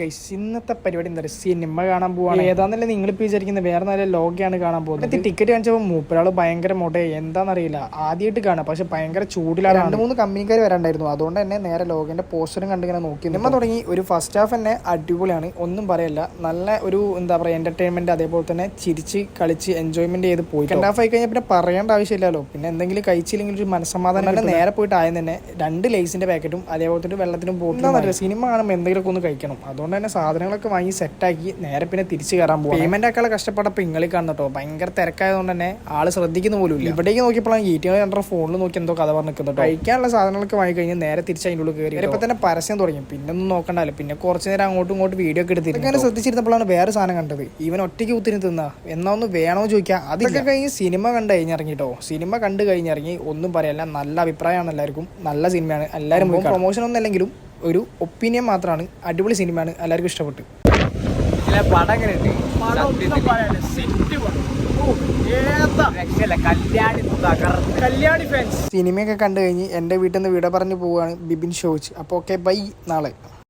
Guys ഇന്നത്തെ പരിപാടി എന്താ പറയുക? സിനിമ കാണാൻ പോവാണ്. ഏതാന്നല്ലേ നിങ്ങൾ ഇപ്പൊ വിചാരിക്കുന്നത്? വേറെ നല്ല ലോഗയാണ് കാണാൻ പോകുന്നത്. ടിക്കറ്റ് കാണിച്ചപ്പോൾ മൂപ്പരാൾ ഭയങ്കര മോട്ടെ. എന്താണെന്നറിയില്ല ആദ്യമായിട്ട് കാണാം. പക്ഷെ ഭയങ്കര ചൂടിലാണ്. രണ്ട് മൂന്ന് കമ്പനിക്കാർ വരാണ്ടായിരുന്നു. അതുകൊണ്ട് തന്നെ നേരെ ലോഗിന്റെ പോസ്റ്ററും കണ്ടിങ്ങനെ നോക്കി സിനിമ തുടങ്ങി ഒരു ഫസ്റ്റ് ഹാഫ് തന്നെ അടിപൊളിയാണ്. ഒന്നും പറയല്ല. നല്ല ഒരു എന്താ പറയുക എന്റർടൈൻമെന്റ് അതേപോലെ തന്നെ ചിരിച്ച് കളിച്ച് എൻജോയ്മെന്റ് ചെയ്ത് പോയി സെക്കൻഡ് ഹാഫ് ആയി കഴിഞ്ഞാൽ പിന്നെ പറയേണ്ട ആവശ്യമില്ലല്ലോ. പിന്നെ എന്തെങ്കിലും കഴിച്ചില്ലെങ്കിൽ ഒരു മനസ്സമാധാനം നേരെ പോയിട്ട് ആദ്യം തന്നെ രണ്ട് ലൈസിന്റെ പാക്കറ്റും അതേപോലെ തന്നെ വെള്ളത്തിനും പോകുന്ന സിനിമ കാണുമ്പോൾ എന്തെങ്കിലുമൊക്കെ ഒന്ന് കഴിക്കണം. അതുകൊണ്ട് തന്നെ സാധനങ്ങളൊക്കെ വാങ്ങി സെറ്റാക്കി നേരെ പിന്നെ തിരിച്ചു കയറാൻ പോകും പേയ്മെന്റ് ഒക്കെ കഷ്ടപ്പെട്ടപ്പോൾ ഇങ്ങളി കേട്ടോ ഭയങ്കര തിരക്കായതുകൊണ്ട് തന്നെ ആൾ ശ്രദ്ധിക്കുന്ന പോലും ഇല്ല ഇവിടേക്ക് നോക്കിയപ്പോഴാണ് ഈറ്റിങ്ങൾ രണ്ടര ഫോണിൽ നോക്കി എന്തോ കഥ പറഞ്ഞു നിൽക്കുന്നുട്ടോ കഴിക്കാനുള്ള സാധനങ്ങളൊക്കെ വാങ്ങി കഴിഞ്ഞാൽ നേരെ തിരിച്ച് അതിന്റെ ഉള്ളിൽ കയറി ഇപ്പൊ തന്നെ പരസ്യം തുടങ്ങി. പിന്നെ ഒന്നും നോക്കണ്ടല്ലോ പിന്നെ കുറച്ച് നേരം അങ്ങോട്ടും ഇങ്ങോട്ടും വീഡിയോ ഒക്കെ എടുത്തിട്ട് അങ്ങനെ ശ്രദ്ധിച്ചിരുന്നപ്പോഴാണ് വേറെ സാധനം കണ്ടത്. ഇവൻ ഒറ്റയ്ക്ക് കുത്തിരി തിന്നാ. എന്നാ ഒന്ന് വേണോ ചോദിക്കാം. അതൊക്കെ കഴിഞ്ഞ് സിനിമ കണ്ട് കഴിഞ്ഞിറങ്ങിട്ടോ സിനിമ കണ്ട് കഴിഞ്ഞിറങ്ങി ഒന്നും പറയല്ല. നല്ല അഭിപ്രായമാണ് എല്ലാവർക്കും. നല്ല സിനിമയാണ് എല്ലാവരും പ്രൊമോഷൻ ഒന്നും അല്ലെങ്കിലും ഒരു ഒപ്പീനിയൻ മാത്രമാണ് അടിപൊളി സിനിമയാണ് എല്ലാവർക്കും ഇഷ്ടപ്പെട്ടു. പടം സിനിമയൊക്കെ കണ്ടു കഴിഞ്ഞ് എന്റെ വീട്ടിൽ നിന്ന് വിട പറഞ്ഞു പോവുകയാണ് ബിബിൻ ഷോച്ച്. അപ്പോൾ ഓക്കെ ബൈ നാളെ.